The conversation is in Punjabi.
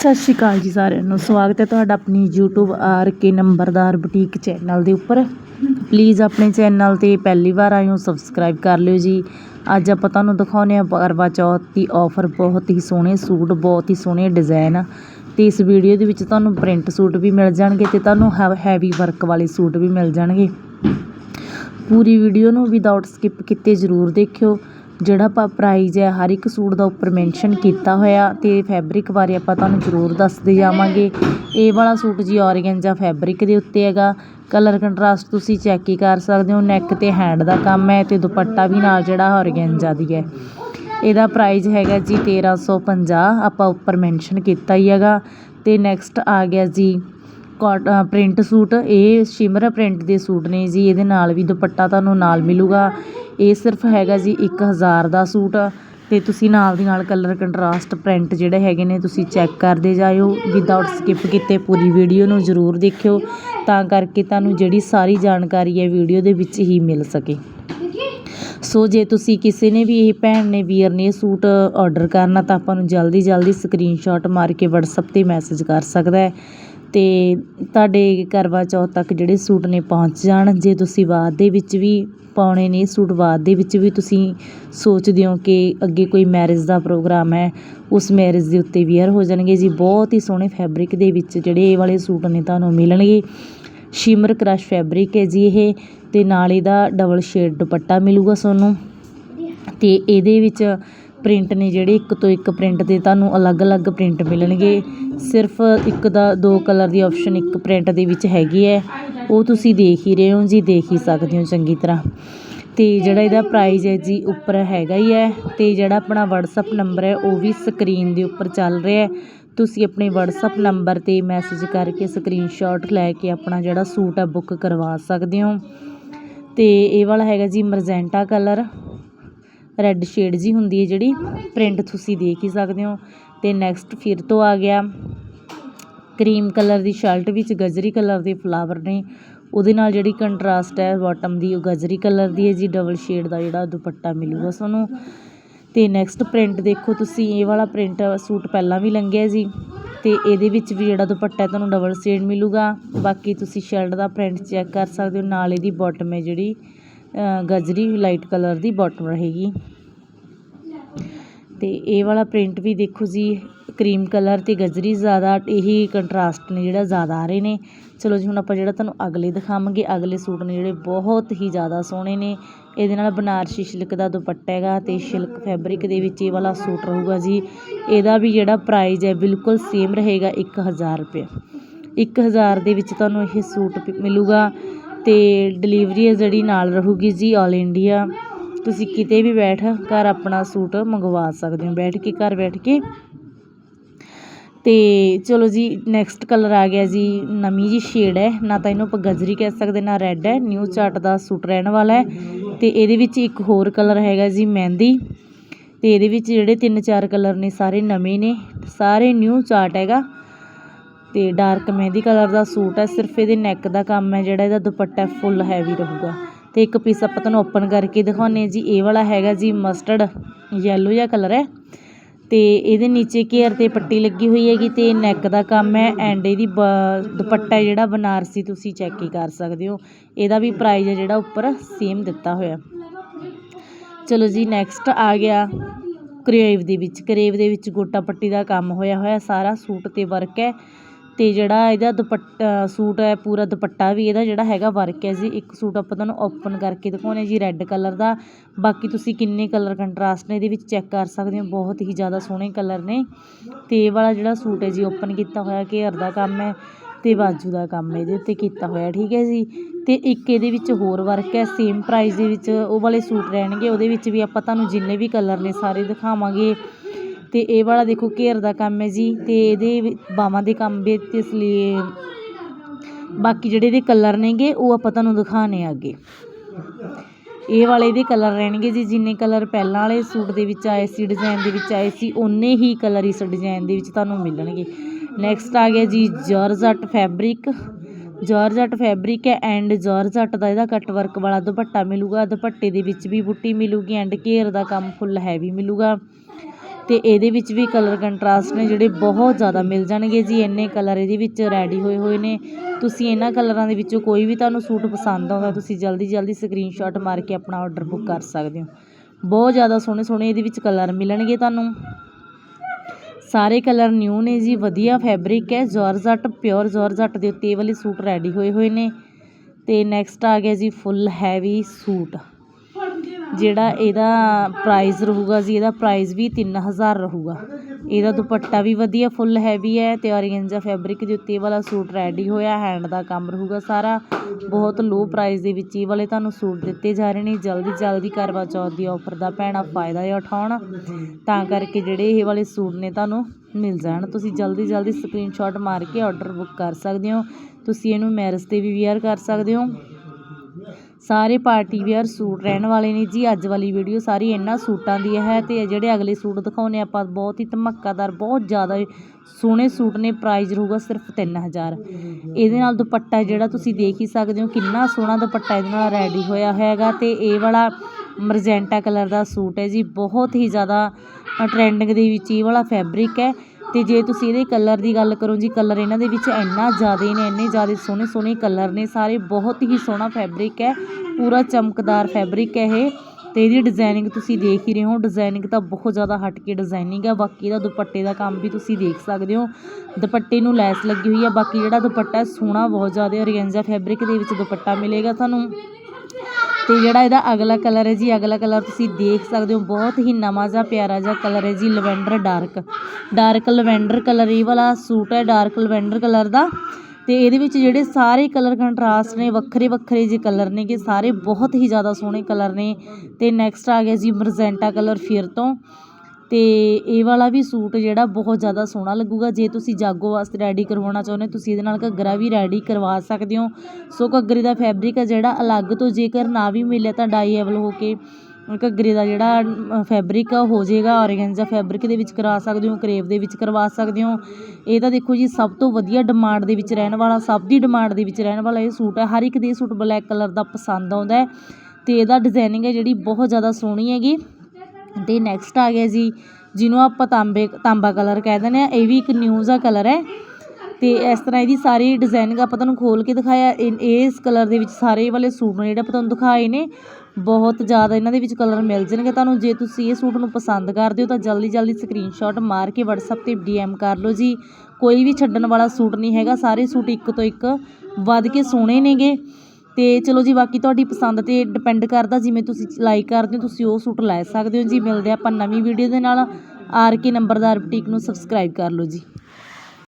ਸਤਿ ਸ਼੍ਰੀ ਅਕਾਲ ਜੀ ਸਾਰਿਆਂ ਨੂੰ। ਸਵਾਗਤ ਹੈ ਤੁਹਾਡਾ ਆਪਣੀ YouTube ਆਰ ਕੇ ਨੰਬਰਦਾਰ ਬੁਟੀਕ ਚੈਨਲ ਦੇ ਉੱਪਰ। ਪਲੀਜ਼ ਆਪਣੇ ਚੈਨਲ ਤੇ ਪਹਿਲੀ ਵਾਰ ਆਏ ਹੋ ਸਬਸਕ੍ਰਾਈਬ ਕਰ ਲਿਓ ਜੀ। ਅੱਜ ਆਪਾਂ ਤੁਹਾਨੂੰ ਦਿਖਾਉਂਦੇ ਆ ਕਰਵਾ ਚੌਥ ਦੀ ਆਫਰ ਬਹੁਤ ਹੀ ਸੋਹਣੇ ਸੂਟ, ਬਹੁਤ ਹੀ ਸੋਹਣੇ ਡਿਜ਼ਾਈਨ ਤੇ ਇਸ ਵੀਡੀਓ ਦੇ ਵਿੱਚ ਤੁਹਾਨੂੰ ਪ੍ਰਿੰਟ ਸੂਟ ਵੀ ਮਿਲ ਜਾਣਗੇ ਤੇ ਤੁਹਾਨੂੰ ਹੈਵੀ ਵਰਕ ਵਾਲੇ ਸੂਟ ਵੀ ਮਿਲ ਜਾਣਗੇ। ਪੂਰੀ ਵੀਡੀਓ ਨੂੰ ਵਿਦਆਊਟ ਸਕਿਪ ਕੀਤੇ ਜ਼ਰੂਰ ਦੇਖਿਓ। ਜਿਹੜਾ ਆਪਾਂ ਪ੍ਰਾਈਜ਼ ਹੈ, ਹਰ ਇੱਕ ਸੂਟ ਦਾ ਉੱਪਰ ਮੈਂਸ਼ਨ ਕੀਤਾ ਹੋਇਆ ਅਤੇ ਫੈਬਰਿਕ ਬਾਰੇ ਆਪਾਂ ਤੁਹਾਨੂੰ ਜ਼ਰੂਰ ਦੱਸਦੇ ਜਾਵਾਂਗੇ। ਇਹ ਵਾਲਾ ਸੂਟ ਜੀ ਔਰਗੈਂਜਾ ਫੈਬਰਿਕ ਦੇ ਉੱਤੇ ਹੈਗਾ। ਕਲਰ ਕੰਟਰਾਸਟ ਤੁਸੀਂ ਚੈੱਕ ਹੀ ਕਰ ਸਕਦੇ ਹੋ। ਨੈਕ ਤੇ ਹੈਂਡ ਦਾ ਕੰਮ ਹੈ ਅਤੇ ਦੁਪੱਟਾ ਵੀ ਨਾਲ ਜਿਹੜਾ ਔਰਗੈਂਜਾ ਦੀ ਹੈ। ਇਹਦਾ ਪ੍ਰਾਈਜ਼ ਹੈਗਾ ਜੀ 1350 ਆਪਾਂ ਉੱਪਰ ਮੈਂਸ਼ਨ ਕੀਤਾ ਹੀ ਹੈਗਾ। ਅਤੇ ਨੈਕਸਟ ਆ ਗਿਆ ਜੀ ਕੋਟ ਪ੍ਰਿੰਟ ਸੂਟ ਇਹ ਸ਼ਿਮਰ ਪ੍ਰਿੰਟ ਦੇ ਸੂਟ ਨੇ ਜੀ, ਇਹਦੇ ਨਾਲ ਵੀ ਦੁਪੱਟਾ ਤੁਹਾਨੂੰ ਨਾਲ ਮਿਲੂਗਾ। ਇਹ ਸਿਰਫ ਹੈਗਾ ਜੀ 1000 ਦਾ ਸੂਟ ਤੇ ਤੁਸੀਂ ਨਾਲ ਦੀ ਨਾਲ ਕਲਰ ਕੰਟਰਾਸਟ ਪ੍ਰਿੰਟ ਜਿਹੜੇ ਹੈਗੇ ਨੇ, ਤੁਸੀਂ ਚੈੱਕ ਕਰਦੇ ਜਾਇਓ। ਵਿਦਆਊਟ ਸਕਿਪ ਕੀਤੇ ਪੂਰੀ ਵੀਡੀਓ ਨੂੰ ਜ਼ਰੂਰ ਦੇਖਿਓ। ਤਾਂ ਕਰਕੇ ਤੁਹਾਨੂੰ ਜਿਹੜੀ ਸਾਰੀ ਜਾਣਕਾਰੀ ਹੈ ਵੀਡੀਓ ਦੇ ਵਿੱਚ ਹੀ ਮਿਲ ਸਕੇ। ਸੋ ਜੇ ਤੁਸੀਂ ਕਿਸੇ ਨੇ ਵੀ ਇਹ ਭੈਣ ਨੇ, ਵੀਰ ਨੇ ਸੂਟ ਆਰਡਰ ਕਰਨਾ, ਤਾਂ ਆਪਾਂ ਨੂੰ ਜਲਦੀ ਜਲਦੀ ਸਕਰੀਨਸ਼ਾਟ ਮਾਰ ਕੇ WhatsApp ਤੇ ਮੈਸੇਜ ਕਰ ਸਕਦਾ ਹੈ। ਅਤੇ ਤੁਹਾਡੇ ਕਰਵਾ ਚੌਥ ਤੱਕ ਜਿਹੜੇ ਸੂਟ ਨੇ ਪਹੁੰਚ ਜਾਣ। ਜੇ ਤੁਸੀਂ ਬਾਅਦ ਦੇ ਵਿੱਚ ਵੀ ਪਾਉਣੇ ਨੇ ਸੂਟ, ਬਾਅਦ ਦੇ ਵਿੱਚ ਵੀ ਤੁਸੀਂ ਸੋਚਦੇ ਹੋ ਕਿ ਅੱਗੇ ਕੋਈ ਮੈਰਿਜ ਦਾ ਪ੍ਰੋਗਰਾਮ ਹੈ, ਉਸ ਮੈਰਿਜ ਦੇ ਉੱਤੇ ਵੀਅਰ ਹੋ ਜਾਣਗੇ ਜੀ। ਬਹੁਤ ਹੀ ਸੋਹਣੇ ਫੈਬਰਿਕ ਦੇ ਵਿੱਚ ਜਿਹੜੇ ਇਹ ਵਾਲੇ ਸੂਟ ਨੇ ਤੁਹਾਨੂੰ ਮਿਲਣਗੇ। ਸ਼ਿਮਰ ਕਰਸ਼ ਫੈਬਰਿਕ ਹੈ ਜੀ ਇਹ ਅਤੇ ਨਾਲ ਇਹਦਾ ਡਬਲ ਸ਼ੇਡ ਦੁਪੱਟਾ ਮਿਲੂਗਾ ਤੁਹਾਨੂੰ। ਅਤੇ ਇਹਦੇ ਵਿੱਚ ਪ੍ਰਿੰਟ ਨੇ ਜਿਹੜੇ ਇੱਕ ਤੋਂ ਇੱਕ ਪ੍ਰਿੰਟ ਦੇ ਤੁਹਾਨੂੰ ਅਲੱਗ-ਅਲੱਗ ਪ੍ਰਿੰਟ ਮਿਲਣਗੇ। ਸਿਰਫ ਇੱਕ ਦਾ ਦੋ ਕਲਰ ਦੀ ਆਪਸ਼ਨ ਇੱਕ ਪ੍ਰਿੰਟ ਦੇ ਵਿੱਚ ਹੈਗੀ ਹੈ। ਉਹ ਤੁਸੀਂ ਦੇਖ ਹੀ ਰਹੇ ਹੋ ਜੀ, ਦੇਖ ਹੀ ਸਕਦੇ ਹੋ ਚੰਗੀ ਤਰ੍ਹਾਂ। ਤੇ ਜਿਹੜਾ ਇਹਦਾ ਪ੍ਰਾਈਜ਼ ਹੈ ਜੀ, ਉੱਪਰ ਹੈਗਾ ਹੀ ਹੈ। ਤੇ ਜਿਹੜਾ ਆਪਣਾ WhatsApp ਨੰਬਰ ਹੈ, ਉਹ ਵੀ ਸਕਰੀਨ ਦੇ ਉੱਪਰ ਚੱਲ ਰਿਹਾ ਹੈ। ਤੁਸੀਂ ਆਪਣੇ WhatsApp ਨੰਬਰ ਤੇ ਮੈਸੇਜ ਕਰਕੇ ਸਕਰੀਨਸ਼ਾਟ ਲੈ ਕੇ ਆਪਣਾ ਜਿਹੜਾ ਸੂਟ ਹੈ ਬੁੱਕ ਕਰਵਾ ਸਕਦੇ ਹੋ। ਤੇ ਇਹ ਵਾਲਾ ਹੈਗਾ ਜੀ ਮਰਜੈਂਟਾ ਕਲਰ ਰੈੱਡ ਸ਼ੇਡ ਜੀ ਹੁੰਦੀ ਹੈ ਜਿਹੜੀ, ਪ੍ਰਿੰਟ ਤੁਸੀਂ ਦੇਖ ਹੀ ਸਕਦੇ ਹੋ। ਤੇ ਨੈਕਸਟ ਫਿਰ ਤੋਂ ਆ ਗਿਆ। ਕਰੀਮ ਕਲਰ ਦੀ ਸ਼ਰਟ ਵਿੱਚ ਗਜਰੀ ਕਲਰ ਦੇ ਫਲਾਵਰ ਨੇ। ਉਹਦੇ ਨਾਲ ਜਿਹੜੀ ਕੰਟਰਾਸਟ ਹੈ ਬਾਟਮ ਦੀ, ਉਹ ਗਜਰੀ ਕਲਰ ਦੀ ਹੈ ਜੀ। ਡਬਲ ਸ਼ੇਡ ਦਾ ਜਿਹੜਾ ਦੁਪੱਟਾ ਮਿਲੂਗਾ ਤੁਹਾਨੂੰ। ਤੇ ਨੈਕਸਟ ਪ੍ਰਿੰਟ ਦੇਖੋ ਤੁਸੀਂ, ਇਹ ਵਾਲਾ ਪ੍ਰਿੰਟ ਸੂਟ ਪਹਿਲਾਂ ਵੀ ਲੰਘਿਆ ਜੀ। ਤੇ ਇਹਦੇ ਵਿੱਚ ਵੀ ਜਿਹੜਾ ਦੁਪੱਟਾ ਤੁਹਾਨੂੰ ਡਬਲ ਸ਼ੇਡ ਮਿਲੂਗਾ। ਬਾਕੀ ਤੁਸੀਂ ਸ਼ਰਟ ਦਾ ਪ੍ਰਿੰਟ ਚੈੱਕ ਕਰ ਸਕਦੇ ਹੋ। ਨਾਲ ਇਹਦੀ ਬਾਟਮ ਹੈ ਜਿਹੜੀ ਗਜਰੀ ਲਾਈਟ ਕਲਰ ਦੀ ਬਾਟਮ ਰਹੇਗੀ। ਅਤੇ ਇਹ ਵਾਲਾ ਪ੍ਰਿੰਟ ਵੀ ਦੇਖੋ ਜੀ ਕਰੀਮ ਕਲਰ ਅਤੇ ਗਜਰੀ ਜ਼ਿਆਦਾ, ਇਹੀ ਕੰਟਰਾਸਟ ਨੇ ਜਿਹੜਾ ਜ਼ਿਆਦਾ ਆ ਰਹੇ ਨੇ। ਚਲੋ ਜੀ, ਹੁਣ ਆਪਾਂ ਜਿਹੜਾ ਤੁਹਾਨੂੰ ਅਗਲੇ ਦਿਖਾਵਾਂਗੇ, ਅਗਲੇ ਸੂਟ ਨੇ ਜਿਹੜੇ ਬਹੁਤ ਹੀ ਜ਼ਿਆਦਾ ਸੋਹਣੇ ਨੇ। ਇਹਦੇ ਨਾਲ ਬਨਾਰਸੀ ਸਿਲਕ ਦਾ ਦੁਪੱਟਾ ਹੈਗਾ ਤੇ ਸਿਲਕ ਫੈਬਰਿਕ ਦੇ ਵਿੱਚ ਇਹ ਵਾਲਾ ਸੂਟ ਰਹੂਗਾ ਜੀ। ਇਹਦਾ ਵੀ ਜਿਹੜਾ ਪ੍ਰਾਈਸ ਹੈ ਬਿਲਕੁਲ ਸੇਮ ਰਹੇਗਾ 1000 ਰੁਪਏ। 1000 ਦੇ ਵਿੱਚ ਤੁਹਾਨੂੰ ਇਹ ਸੂਟ ਮਿਲੂਗਾ ਤੇ ਡਿਲੀਵਰੀ ਹੈ ਜਿਹੜੀ ਨਾਲ ਰਹੂਗੀ ਜੀ ਆਲ ਇੰਡੀਆ ਤੁਸੀਂ ਕਿਤੇ ਵੀ ਬੈਠ ਘਰ ਆਪਣਾ ਸੂਟ ਮੰਗਵਾ ਸਕਦੇ ਹੋ। ਬੈਠ ਕੇ, ਘਰ ਬੈਠ ਕੇ। ਤੇ ਚਲੋ ਜੀ ਨੈਕਸਟ ਕਲਰ ਆ ਗਿਆ ਜੀ, ਨਵੀਂ ਜੀ ਸ਼ੇਡ ਹੈ। ਨਾ ਤਾਂ ਇਹਨੂੰ ਆਪਾਂ ਗਜਰੀ ਕਹਿ ਸਕਦੇ, ਨਾ ਰੈੱਡ ਹੈ। ਨਿਊ ਚਾਟ ਦਾ ਸੂਟ ਰਹਿਣ ਵਾਲਾ ਹੈ। ਤੇ ਇਹਦੇ ਵਿੱਚ ਇੱਕ ਹੋਰ ਕਲਰ ਹੈਗਾ ਜੀ, ਮਹਿੰਦੀ। ਤੇ ਇਹਦੇ ਵਿੱਚ ਜਿਹੜੇ ਤਿੰਨ ਚਾਰ ਕਲਰ ਨੇ, ਸਾਰੇ ਨਵੇਂ ਨੇ। ਸਾਰੇ ਨਿਊ ਚਾਟ ਹੈਗਾ। ਤੇ ਡਾਰਕ ਮਹਿੰਦੀ ਕਲਰ ਦਾ ਸੂਟ ਹੈ। ਸਿਰਫ ਇਹਦੇ ਨੈਕ ਦਾ ਕੰਮ ਹੈ, ਜਿਹੜਾ ਇਹਦਾ ਦੁਪੱਟਾ ਫੁੱਲ ਹੈਵੀ ਰਹੂਗਾ। ਤੇ ਇੱਕ ਪੀਸ ਆਪਾਂ ਤੁਹਾਨੂੰ ਓਪਨ ਕਰਕੇ ਦਿਖਾਉਂਦੇ ਜੀ। ਇਹ ਵਾਲਾ ਹੈਗਾ ਜੀ ਮਸਟਰਡ ਯੈਲੋ ਜਿਹਾ ਕਲਰ ਹੈ। ਤੇ ਇਹਦੇ ਨੀਚੇ ਘੇਰ ਤੇ ਪੱਟੀ ਲੱਗੀ ਹੋਈ ਹੈਗੀ ਤੇ ਨੈਕ ਦਾ ਕੰਮ ਹੈ ਐਂਡ ਇਹਦੀ ਦੁਪੱਟਾ ਜਿਹੜਾ ਬਨਾਰਸੀ ਤੁਸੀਂ ਚੈੱਕ ਹੀ ਕਰ ਸਕਦੇ ਹੋ। ਇਹਦਾ ਵੀ ਪ੍ਰਾਈਸ ਹੈ ਜਿਹੜਾ ਉੱਪਰ ਸੇਮ ਦਿੱਤਾ ਹੋਇਆ। ਚਲੋ ਜੀ ਨੈਕਸਟ ਆ ਗਿਆ ਕਰੇਵ ਦੇ ਵਿੱਚ। ਕਰੇਵ ਦੇ ਵਿੱਚ ਗੋਟਾ ਪੱਟੀ ਦਾ ਕੰਮ ਹੋਇਆ ਹੋਇਆ, ਸਾਰਾ ਸੂਟ ਤੇ ਵਰਕ ਹੈ। ਤੇ ਜਿਹੜਾ ਇਹਦਾ ਦੁਪੱਟਾ, ਸੂਟ ਹੈ, ਪੂਰਾ ਦੁਪੱਟਾ ਵੀ ਇਹਦਾ ਜਿਹੜਾ ਹੈਗਾ ਵਰਕ ਹੈ ਜੀ। ਇੱਕ ਸੂਟ ਆਪਾਂ ਤੁਹਾਨੂੰ ਓਪਨ ਕਰਕੇ ਦਿਖਾਉਣੇ ਜੀ ਰੈੱਡ ਕਲਰ ਦਾ। ਬਾਕੀ ਤੁਸੀਂ ਕਿੰਨੇ ਕਲਰ ਕੰਟਰਾਸਟ ਨੇ ਇਹਦੇ ਵਿੱਚ ਚੈੱਕ ਕਰ ਸਕਦੇ ਹੋ। ਬਹੁਤ ਹੀ ਜ਼ਿਆਦਾ ਸੋਹਣੇ ਕਲਰ ਨੇ। ਤੇ ਇਹ ਵਾਲਾ ਜਿਹੜਾ ਸੂਟ ਹੈ ਜੀ ਓਪਨ ਕੀਤਾ ਹੋਇਆ ਘੇਰ ਦਾ ਕੰਮ ਹੈ ਤੇ ਬਾਜੂ ਦਾ ਕੰਮ ਇਹਦੇ ਉੱਤੇ ਕੀਤਾ ਹੋਇਆ, ਠੀਕ ਹੈ ਜੀ। ਤੇ ਇੱਕ ਇਹਦੇ ਵਿੱਚ ਹੋਰ ਵਰਕ ਹੈ ਸੇਮ ਪ੍ਰਾਈਸ ਦੇ ਵਿੱਚ ਉਹ ਵਾਲੇ ਸੂਟ ਰਹਿਣਗੇ। ਉਹਦੇ ਵਿੱਚ ਵੀ ਆਪਾਂ ਤੁਹਾਨੂੰ ਜਿੰਨੇ ਵੀ ਕਲਰ ਨੇ ਸਾਰੇ ਦਿਖਾਵਾਂਗੇ। ਅਤੇ ਇਹ ਵਾਲਾ ਦੇਖੋ ਘੇਰ ਦਾ ਕੰਮ ਹੈ ਜੀ ਅਤੇ ਇਹਦੇ ਬਾਹਾਂ ਦੇ ਕੰਮ ਵੀ ਅਤੇ ਇਸ ਲਈ ਬਾਕੀ ਜਿਹੜੇ ਇਹਦੇ ਕਲਰ ਨੇਗੇ, ਉਹ ਆਪਾਂ ਤੁਹਾਨੂੰ ਦਿਖਾਣੇ ਆ ਅੱਗੇ। ਇਹ ਵਾਲੇ ਦੇ ਕਲਰ ਰਹਿਣਗੇ ਜੀ, ਜਿੰਨੇ ਕਲਰ ਪਹਿਲਾਂ ਵਾਲੇ ਸੂਟ ਦੇ ਵਿੱਚ ਆਏ ਸੀ ਡਿਜ਼ਾਈਨ ਦੇ ਵਿੱਚ ਆਏ ਸੀ ਉਨੇ ਹੀ ਕਲਰ ਇਸ ਡਿਜ਼ਾਈਨ ਦੇ ਵਿੱਚ ਤੁਹਾਨੂੰ ਮਿਲਣਗੇ। ਨੈਕਸਟ ਆ ਗਿਆ ਜੀ ਜਾਰਜਟ ਫੈਬਰਿਕ ਜਾਰਜਟ ਫੈਬਰਿਕ ਹੈ ਐਂਡ ਜਾਰਜਟ ਦਾ ਇਹਦਾ ਕੱਟ ਵਰਕ ਵਾਲਾ ਦੁਪੱਟਾ ਮਿਲੂਗਾ। ਦੁਪੱਟੇ ਦੇ ਵਿੱਚ ਵੀ ਬੁੱਟੀ ਮਿਲੂਗੀ ਐਂਡ ਘੇਰ ਦਾ ਕੰਮ ਫੁੱਲ ਹੈਵੀ ਮਿਲੂਗਾ। ਅਤੇ ਇਹਦੇ ਵਿੱਚ ਵੀ ਕਲਰ ਕੰਟਰਾਸਟ ਨੇ ਜਿਹੜੇ ਬਹੁਤ ਜ਼ਿਆਦਾ ਮਿਲ ਜਾਣਗੇ ਜੀ। ਇੰਨੇ ਕਲਰ ਇਹਦੇ ਵਿੱਚ ਰੈਡੀ ਹੋਏ ਹੋਏ ਨੇ। ਤੁਸੀਂ ਇਹਨਾਂ ਕਲਰਾਂ ਦੇ ਵਿੱਚੋਂ ਕੋਈ ਵੀ ਤੁਹਾਨੂੰ ਸੂਟ ਪਸੰਦ ਆਉਂਦਾ, ਤੁਸੀਂ ਜਲਦੀ ਜਲਦੀ ਸਕਰੀਨਸ਼ਾਟ ਮਾਰ ਕੇ ਆਪਣਾ ਆਰਡਰ ਬੁੱਕ ਕਰ ਸਕਦੇ ਹੋ। ਬਹੁਤ ਜ਼ਿਆਦਾ ਸੋਹਣੇ ਸੋਹਣੇ ਇਹਦੇ ਵਿੱਚ ਕਲਰ ਮਿਲਣਗੇ ਤੁਹਾਨੂੰ। ਸਾਰੇ ਕਲਰ ਨਿਊ ਨੇ ਜੀ, ਵਧੀਆ ਫੈਬਰਿਕ ਹੈ ਜਾਰਜਟ ਪਿਓਰ ਜਾਰਜਟ ਦੇ ਉੱਤੇ ਵਾਲੇ ਸੂਟ ਰੈਡੀ ਹੋਏ ਹੋਏ ਨੇ। ਤੇ ਨੈਕਸਟ ਆ ਗਿਆ ਜੀ ਫੁੱਲ ਹੈਵੀ ਸੂਟ। ਜਿਹੜਾ ਇਹਦਾ ਪ੍ਰਾਈਜ਼ ਰਹੂਗਾ ਜੀ, ਇਹਦਾ ਪ੍ਰਾਈਜ਼ ਵੀ 3000 ਰਹੂਗਾ। ਇਹਦਾ ਦੁਪੱਟਾ ਵੀ ਵਧੀਆ ਫੁੱਲ ਹੈਵੀ ਹੈ, ਤੇ ਔਰਗੈਂਜਾ ਫੈਬਰਿਕ ਦੇ ਉੱਤੇ ਇਹ ਵਾਲਾ ਸੂਟ ਰੈਡੀ ਹੋਇਆ ਹੈਂਡ ਦਾ ਕੰਮ ਰਹੂਗਾ ਸਾਰਾ। ਬਹੁਤ ਲੋ ਪ੍ਰਾਈਜ਼ ਦੇ ਵਿੱਚ ਇਹ ਵਾਲੇ ਤੁਹਾਨੂੰ ਸੂਟ ਦਿੱਤੇ ਜਾ ਰਹੇ ਨੇ, ਜਲਦੀ ਜਲਦੀ ਕਰਵਾ ਚੌਥ ਦੀ ਆਫਰ ਦਾ ਭੈਣਾ ਫਾਇਦਾ ਇਹ ਉਠਾਉਣ। ਤਾਂ ਕਰਕੇ ਜਿਹੜੇ ਇਹ ਵਾਲੇ ਸੂਟ ਨੇ ਤੁਹਾਨੂੰ ਮਿਲ ਜਾਣ। ਤੁਸੀਂ ਜਲਦੀ ਜਲਦੀ ਸਕਰੀਨਸ਼ਾਟ ਮਾਰ ਕੇ ਆਰਡਰ ਬੁੱਕ ਕਰ ਸਕਦੇ ਹੋ। ਤੁਸੀਂ ਇਹਨੂੰ ਮੈਰਿਜ ਤੇ ਵੀ ਵੇਅਰ ਕਰ ਸਕਦੇ ਹੋ। ਸਾਰੇ ਪਾਰਟੀ ਵੇਅਰ ਸੂਟ ਰਹਿਣ ਵਾਲੇ ਨੇ ਜੀ, ਅੱਜ ਵਾਲੀ ਵੀਡੀਓ ਸਾਰੀ ਇਹਨਾਂ ਸੂਟਾਂ ਦੀ ਹੈ ਤੇ ਜਿਹੜੇ ਅਗਲੇ ਸੂਟ ਦਿਖਾਉਨੇ ਆਪਾਂ, ਬਹੁਤ ਹੀ ਧਮਾਕਾਦਾਰ, ਬਹੁਤ ਜ਼ਿਆਦਾ ਸੋਹਣੇ ਸੂਟ ਨੇ ਪ੍ਰਾਈਸ ਰਹੂਗਾ ਸਿਰਫ 3000 ਇਹਦੇ ਨਾਲ ਦੁਪੱਟਾ ਜਿਹੜਾ ਤੁਸੀਂ ਦੇਖ ਹੀ ਸਕਦੇ ਹੋ, ਕਿੰਨਾ ਸੋਹਣਾ ਦੁਪੱਟਾ ਇਹਦੇ ਨਾਲ ਰੈਡੀ ਹੋਇਆ ਹੈਗਾ ਤੇ ਇਹ ਵਾਲਾ ਮਰਜੈਂਟਾ ਕਲਰ ਦਾ ਸੂਟ ਹੈ ਜੀ, ਬਹੁਤ ਹੀ ਜ਼ਿਆਦਾ ਟ੍ਰੈਂਡਿੰਗ ਦੇ ਵਿੱਚ ਇਹ ਵਾਲਾ ਫੈਬਰਿਕ ਹੈ। ਤੇ ਜੇ ਤੁਸੀਂ ਇਹਦੇ ਕਲਰ ਦੀ ਗੱਲ ਕਰੋ ਜੀ ਕਲਰ ਇਹਨਾਂ ਦੇ ਵਿੱਚ ਇੰਨਾ ਜ਼ਿਆਦਾ ਨੇ, ਇੰਨੇ ਜ਼ਿਆਦਾ ਸੋਹਣੇ ਸੋਹਣੇ ਕਲਰ ਨੇ, ਸਾਰੇ ਬਹੁਤ ਹੀ ਸੋਹਣਾ ਫੈਬਰਿਕ ਹੈ, ਪੂਰਾ ਚਮਕਦਾਰ ਫੈਬਰਿਕ ਹੈ ਇਹ ਤੇ ਇਹਦੀ ਡਿਜ਼ਾਈਨਿੰਗ ਤੁਸੀਂ ਦੇਖ ਹੀ ਰਹੇ ਹੋ ਡਿਜ਼ਾਈਨਿੰਗ ਤਾਂ ਬਹੁਤ ਜ਼ਿਆਦਾ ਹਟ ਕੇ ਡਿਜ਼ਾਈਨਿੰਗ ਹੈ, ਬਾਕੀ ਇਹਦਾ ਦੁਪੱਟੇ ਦਾ ਕੰਮ ਵੀ ਤੁਸੀਂ ਦੇਖ ਸਕਦੇ ਹੋ, ਦੁਪੱਟੇ ਨੂੰ ਲੈਸ ਲੱਗੀ ਹੋਈ ਹੈ, ਬਾਕੀ ਜਿਹੜਾ ਦੁਪੱਟਾ ਸੋਹਣਾ ਬਹੁਤ ਜ਼ਿਆਦਾ ਔਰਗੈਂਜਾ ਫੈਬਰਿਕ ਦੇ ਵਿੱਚ ਦੁਪੱਟਾ ਮਿਲੇਗਾ ਤੁਹਾਨੂੰ। ਤੇ ਜਿਹੜਾ ਇਹਦਾ ਅਗਲਾ ਕਲਰ ਹੈ ਜੀ, ਅਗਲਾ ਕਲਰ ਤੁਸੀਂ ਦੇਖ ਸਕਦੇ ਹੋ, ਬਹੁਤ ਹੀ ਨਵਾਂ ਜਿਹਾ ਪਿਆਰਾ ਜਿਹਾ ਕਲਰ ਹੈ ਜੀ, lavender dark. Dark lavender colour, ਇਹ ਵਾਲਾ ਸੂਟ ਹੈ ਡਾਰਕ ਲਵੈਂਡਰ ਕਲਰ ਦਾ। ਤੇ ਇਹਦੇ ਵਿੱਚ ਜਿਹੜੇ ਸਾਰੇ ਕਲਰ ਕੰਟਰਾਸਟ ਨੇ, ਵੱਖਰੇ ਵੱਖਰੇ ਜਿਹੇ ਕਲਰ ਨੇਗੇ, ਸਾਰੇ ਬਹੁਤ ਹੀ ਜ਼ਿਆਦਾ ਸੋਹਣੇ ਕਲਰ ਨੇ। ਤੇ ਨੈਕਸਟ ਆ ਗਿਆ ਜੀ ਮਰਜੈਂਟਾ ਕਲਰ ਫਿਰ ਤੋਂ। ਅਤੇ ਇਹ ਵਾਲਾ ਵੀ ਸੂਟ ਜਿਹੜਾ ਬਹੁਤ ਜ਼ਿਆਦਾ ਸੋਹਣਾ ਲੱਗੂਗਾ। ਜੇ ਤੁਸੀਂ ਜਾਗੋ ਵਾਸਤੇ ਰੈਡੀ ਕਰਵਾਉਣਾ ਚਾਹੁੰਦੇ ਹੋ, ਤੁਸੀਂ ਇਹਦੇ ਨਾਲ ਘੱਗਰਾ ਵੀ ਰੈਡੀ ਕਰਵਾ ਸਕਦੇ ਹੋ। ਸੋ ਘੱਗਰੇ ਦਾ ਫੈਬਰਿਕ ਹੈ ਜਿਹੜਾ ਅਲੱਗ ਤੋਂ ਜੇਕਰ ਨਾ ਵੀ ਮਿਲਿਆ ਤਾਂ ਡਾਈਏਬਲ ਹੋ ਕੇ ਘੱਗਰੇ ਦਾ ਜਿਹੜਾ ਫੈਬਰਿਕ ਆ ਹੋ ਜਾਏਗਾ। ਔਰਗੈਂਜਾ ਫੈਬਰਿਕ ਦੇ ਵਿੱਚ ਕਰਵਾ ਸਕਦੇ ਹੋ, ਕਰੇਵ ਦੇ ਵਿੱਚ ਕਰਵਾ ਸਕਦੇ ਹੋ। ਇਹ ਤਾਂ ਦੇਖੋ ਜੀ ਸਭ ਤੋਂ ਵਧੀਆ ਡਿਮਾਂਡ ਦੇ ਵਿੱਚ ਰਹਿਣ ਵਾਲਾ, ਸਭ ਦੀ ਡਿਮਾਂਡ ਦੇ ਵਿੱਚ ਰਹਿਣ ਵਾਲਾ ਇਹ ਸੂਟ ਹੈ ਹਰ ਇੱਕ ਦੇ ਸੂਟ ਬਲੈਕ ਕਲਰ ਦਾ ਪਸੰਦ ਆਉਂਦਾ ਹੈ ਤੇ ਇਹਦਾ ਡਿਜ਼ਾਈਨਿੰਗ ਹੈ ਜਿਹੜੀ ਬਹੁਤ ਜ਼ਿਆਦਾ ਸੋਹਣੀ ਹੈਗੀ। ਅਤੇ ਨੈਕਸਟ ਆ ਗਿਆ ਜੀ, ਜਿਹਨੂੰ ਆਪਾਂ ਤਾਂਬੇ, ਤਾਂਬਾ ਕਲਰ ਕਹਿ ਦਿੰਦੇ ਆ, ਇਹ ਵੀ ਇੱਕ ਨਿਊ ਜਿਹਾ ਕਲਰ ਹੈ। ਤੇ ਇਸ ਤਰ੍ਹਾਂ ਇਹਦੀ ਸਾਰੀ ਡਿਜ਼ਾਈਨਿੰਗ ਆਪਾਂ ਤੁਹਾਨੂੰ ਖੋਲ ਕੇ ਦਿਖਾਇਆ। ਇਨ- ਇਸ ਕਲਰ ਦੇ ਵਿੱਚ ਸਾਰੇ ਵਾਲੇ ਸੂਟ ਨੇ ਜਿਹੜੇ ਆਪਾਂ ਤੁਹਾਨੂੰ ਦਿਖਾਏ ਨੇ। ਬਹੁਤ ਜ਼ਿਆਦਾ ਇਹਨਾਂ ਦੇ ਵਿੱਚ ਕਲਰ ਮਿਲ ਜਾਣਗੇ ਤੁਹਾਨੂੰ। ਜੇ ਤੁਸੀਂ ਇਹ ਸੂਟ ਨੂੰ ਪਸੰਦ ਕਰਦੇ ਹੋ ਤਾਂ ਜਲਦੀ ਜਲਦੀ ਸਕਰੀਨਸ਼ਾਟ ਮਾਰ ਕੇ WhatsApp ਤੇ DM ਕਰ ਲਓ ਜੀ। ਕੋਈ ਵੀ ਛੱਡਣ ਵਾਲਾ ਸੂਟ ਨਹੀਂ ਹੈਗਾ। ਸਾਰੇ ਸੂਟ ਇੱਕ ਤੋਂ ਇੱਕ ਵੱਧ ਕੇ ਸੋਹਣੇ ਨੇਗੇ। ਅਤੇ ਚਲੋ ਜੀ, ਬਾਕੀ ਤੁਹਾਡੀ ਪਸੰਦ ਤੇ ਡਿਪੈਂਡ ਕਰਦਾ, ਜਿਵੇਂ ਤੁਸੀਂ ਲਾਈਕ ਕਰਦੇ ਹੋ, ਤੁਸੀਂ ਉਹ ਸੂਟ ਲੈ ਸਕਦੇ ਹੋ ਜੀ, ਮਿਲਦੇ ਆਪਾਂ ਨਵੀਂ ਵੀਡੀਓ ਦੇ ਨਾਲ। ਆਰ ਕੇ ਨੰਬਰਦਾਰ ਬੁਟੀਕ ਨੂੰ ਸਬਸਕ੍ਰਾਈਬ ਕਰ ਲਓ ਜੀ।